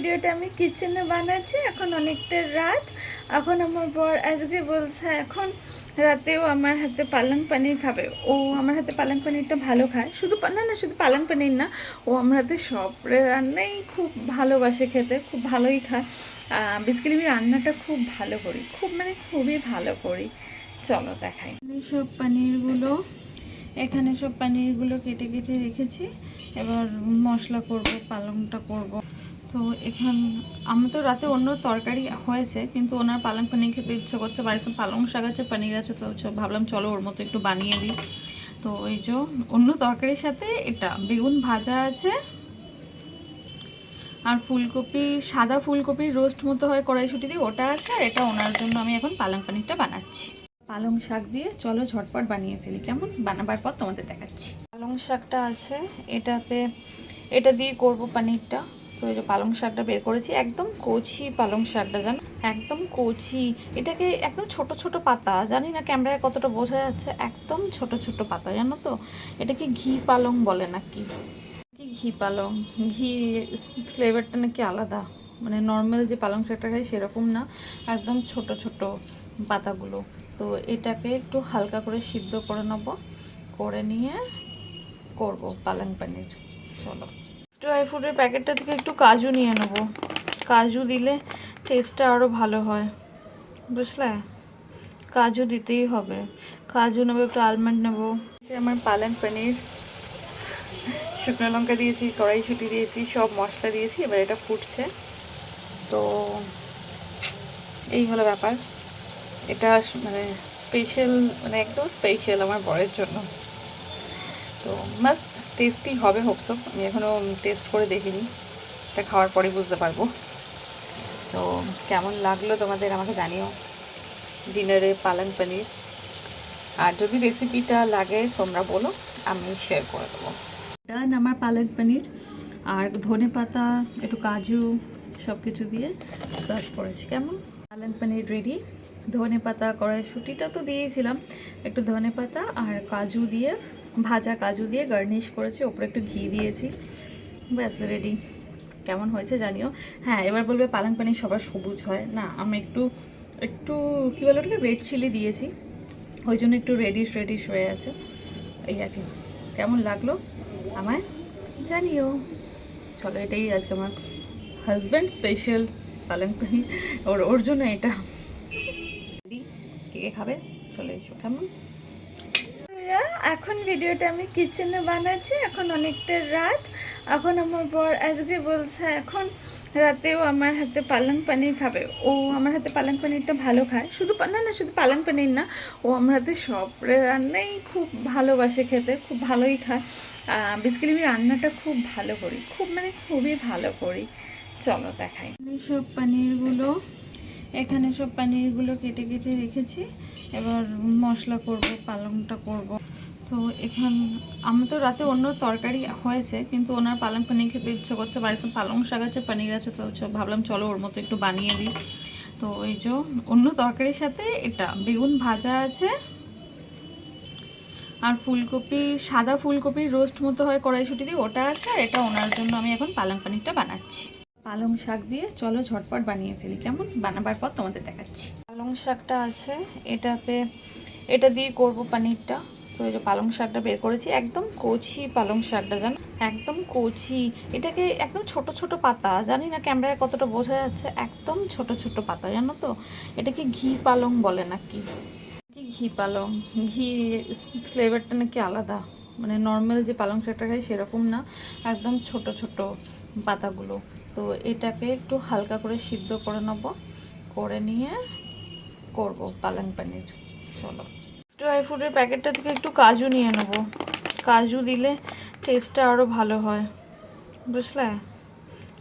ভিডিওটা আমি কিচেনে বানাচ্ছি, এখন অনেকটা রাত। এখন আমার বর আজকে বলছে, এখন রাতেও আমার হাতে পালং পানির খাবে। ও আমার হাতে পালং পানিরটা ভালো খায়। শুধু না না, শুধু পালং পানির না, ও আমার হাতে সব রান্নাই খুব ভালোবাসে খেতে, খুব ভালোই খায়। বেসিক্যালি আমি রান্নাটা খুব ভালো করি, খুব মানে খুবই ভালো করি। চলো দেখাই। সব পানিরগুলো, এখানে সব পানিরগুলো কেটে কেটে রেখেছি। এবার মশলা করব, পালংটা করব। তো এখান আমার তো রাতে অন্য তরকারি হয়েছে, কিন্তু ওনার পালং পানির খেতে ইচ্ছে করছে, বাড়িতে পালং শাক আছে, পানির আছে, তো ভাবলাম চলো ওর মতো একটু বানিয়ে দিই। তো এই যে অন্য তরকারির সাথে এটা, বেগুন ভাজা আছে, আর ফুলকপি, সাদা ফুলকপির রোস্ট মতো হয় কড়াইশুটি দিয়ে, ওটা আছে, আর এটা ওনার জন্য আমি এখন পালং পানিরটা বানাচ্ছি। পালং শাক দিয়ে চলো ঝটপট বানিয়ে ফেলি, কেমন? বানাবার পর তোমাদের দেখাচ্ছি। পালং শাকটা আছে, এটাতে, এটা দিয়ে করব পানিরটা। তো এই যে পালং শাকটা বের করেছি, একদম কচি পালং শাকটা, জানো? একদম কচি। এটাকে একদম ছোট ছোট পাতা, জানি না ক্যামেরায় কতটা বোঝা যাচ্ছে, একদম ছোট ছোট পাতা, জানো তো? এটাকে ঘি পালং বলে নাকি? কি ঘি পালং? ঘি ফ্লেভারটা নাকি আলাদা। মানে নর্মাল যে পালং শাকটা খাই সেরকম না, একদম ছোট ছোট পাতাগুলো। তো এটাকে একটু হালকা করে সিদ্ধ করে নেব, করে নিয়ে করব পালং পানির। চলো। ড্রাই ফ্রুটের প্যাকেটটা থেকে একটু কাজু নিয়ে নেব। কাজু দিলে টেস্টটা আরও ভালো হয়। বুঝলে? কাজু দিতেই হবে। কাজু নেব, একটু আলমন্ড নেব। আমার পালং পনির। শুকনো লঙ্কা দিয়েছি, কড়াইশুটি দিয়েছি, সব মশলা দিয়েছি, এবার এটা ফুটছে। তো এই হলো ব্যাপার। এটা মানে স্পেশাল মানে একদম স্পেশাল আমার বরের জন্য। তো মাস্ট টেস্টি হবে হোপসো আমি এখনও টেস্ট করে দেখিনি। এটা খাওয়ার পরে বুঝতে পারব। তো কেমন লাগল তোমাদের আমাকে জানিও। ডিনারে পালং পনির। আর যদি রেসিপিটা লাগে, তোমরা বলো, আমি শেয়ার করে দেবো। ডান আমার পালং পনির। আর ধনে পাতা, একটু কাজু সব কিছু দিয়ে সার্ভ করেছি। কেমন? পালং পনির রেডি ধনে পাতা, কড়াইশুটিটা তো দিয়েছিলাম। একটু ধনে পাতা আর কাজু দিয়ে, ভাজা কাজু দিয়ে গার্নিশ করেছি, ওপরে একটু ঘি দিয়েছি। ব্যাস রেডি কেমন হয়েছে জানিও? হ্যাঁ এবার বলবে পালং পানির সবার সবুজ হয়। না, আমি একটু একটু, কী বলে ওটাকে? রেড চিলি দিয়েছি। ওই জন্য একটু রেডিশ রেডিশ হয়ে আছে। এই আর কি। কেমন লাগল আমায়? জানিও। চলো, এটাই আজকে আমার হাজব্যান্ড স্পেশাল পালং পানির। ওর ওর জন্য এটা। কে খাবে চলে এসো কেমন? এখন ভিডিওটা আমি কিচেনে বানাচ্ছি এখন অনেকটা রাত। এখন আমার বর আজকে বলছে এখন রাতেও আমার হাতে পালং পানির খাবে। ও আমার হাতে পালং পানিরটা ভালো খায়। শুধু না না শুধু পালং পানির না ও আমার হাতে সব রান্নাই খুব ভালোবাসে খেতে খুব ভালোই খায়। বেসিক্যালি আমি রান্নাটা খুব ভালো করি খুব মানে খুবই ভালো করি। চলো দেখাই। সব পানিরগুলো। এখানে সব পানিরগুলো কেটে কেটে রেখেছি। এবার মশলা করব, পালংটা করব। তো এখান আমার তো রাতে অন্য তরকারি হয়েছে, কিন্তু ওনার পালং পানির খেতে ইচ্ছে করছে। বাড়িতে পালং শাক আছে, পানির আছে, তো ভাবলাম চলো ওর মতো একটু বানিয়ে দিই। তো এই যে অন্য তরকারির সাথে এটা, বেগুন ভাজা আছে। আর ফুলকপি, সাদা ফুলকপির রোস্ট মতো হয় কড়াইশুটি দিয়ে, ওটা আছে, আর এটা ওনার জন্য আমি এখন পালং পানিরটা বানাচ্ছি। পালং শাক দিয়ে চলো ঝটপট বানিয়ে ফেলি। কেমন? বানাবার পর তোমাদের দেখাচ্ছি। পালং শাকটা আছে, এটাতে, এটা দিয়ে করব পানিরটা। তো এই যে পালং শাকটা বের করেছি, একদম কচি পালং শাকটা, জানো? একদম কচি। এটাকে একদম ছোট ছোট পাতা, জানি না ক্যামেরায় কতটা বোঝা যাচ্ছে, একদম ছোট ছোট পাতা, জানো তো? এটাকে ঘি পালং বলে নাকি? কি ঘি পালং? ঘি ফ্লেভারটা নাকি আলাদা। মানে নর্মাল যে পালং শাকটা খাই সেরকম না, একদম ছোট ছোট। পাতাগুলো। তো এটাকে একটু হালকা করে সিদ্ধ করে নেব। করে নিয়ে করব পালং পানির। চলো। ড্রাই ফ্রুটের প্যাকেটটা থেকে একটু কাজু নিয়ে নেব। কাজু দিলে টেস্টটা আরও ভালো হয়। বুঝলে?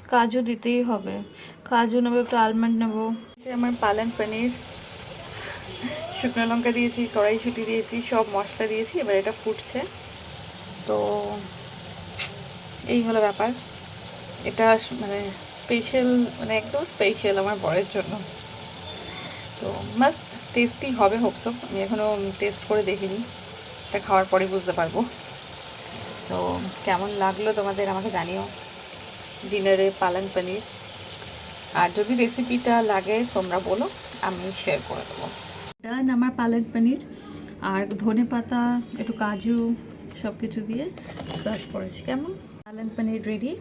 কাজু দিতেই হবে। কাজু নেব, একটু আলমন্ড নেব। আমার পালং পনির। শুকনো লঙ্কা দিয়েছি, কড়াইশুটি দিয়েছি, সব মশলা দিয়েছি, এবার এটা ফুটছে। তো এই হলো ব্যাপার। এটা মানে স্পেশাল মানে একদম স্পেশাল আমার বরের জন্য। তো মাস্ট টেস্টি হবে হোপসো আমি এখনও টেস্ট করে দেখিনি। এটা খাওয়ার পরে বুঝতে পারব। তো কেমন লাগল তোমাদের আমাকে জানিও। ডিনারে পালং পনির। আর যদি রেসিপিটা লাগে, তোমরা বলো, আমি শেয়ার করে দেবো। ডান আমার পালং পনির। আর ধনে পাতা, একটু কাজু সব কিছু দিয়ে সার্ভ করেছি। কেমন? পালং পনির রেডি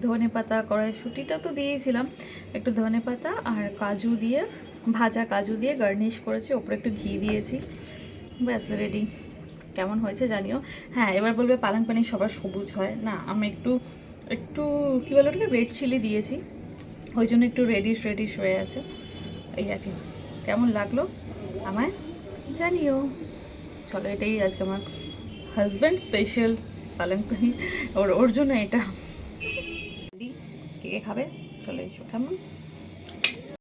ধনে পাতা কড়াইশুটিটা তো দিয়েছিলাম। একটু ধনে পাতা আর কাজু দিয়ে, ভাজা কাজু দিয়ে গার্নিশ করেছি, ওপরে একটু ঘি দিয়েছি। ব্যাস রেডি কেমন হয়েছে জানিও? হ্যাঁ এবার বলবে পালং পানির সবার সবুজ হয়। না, আমি একটু একটু, কী বলে ওটাকে? রেড চিলি দিয়েছি। ওই জন্য একটু রেডিশ রেডিশ হয়ে আছে। এই আর কি। কেমন লাগল আমায়? জানিও। চলো, এটাই আজকে আমার হাজব্যান্ড স্পেশাল পালং পানির। ওর ওর জন্য এটা। কে কে খাবে চলে এসো। কেমন?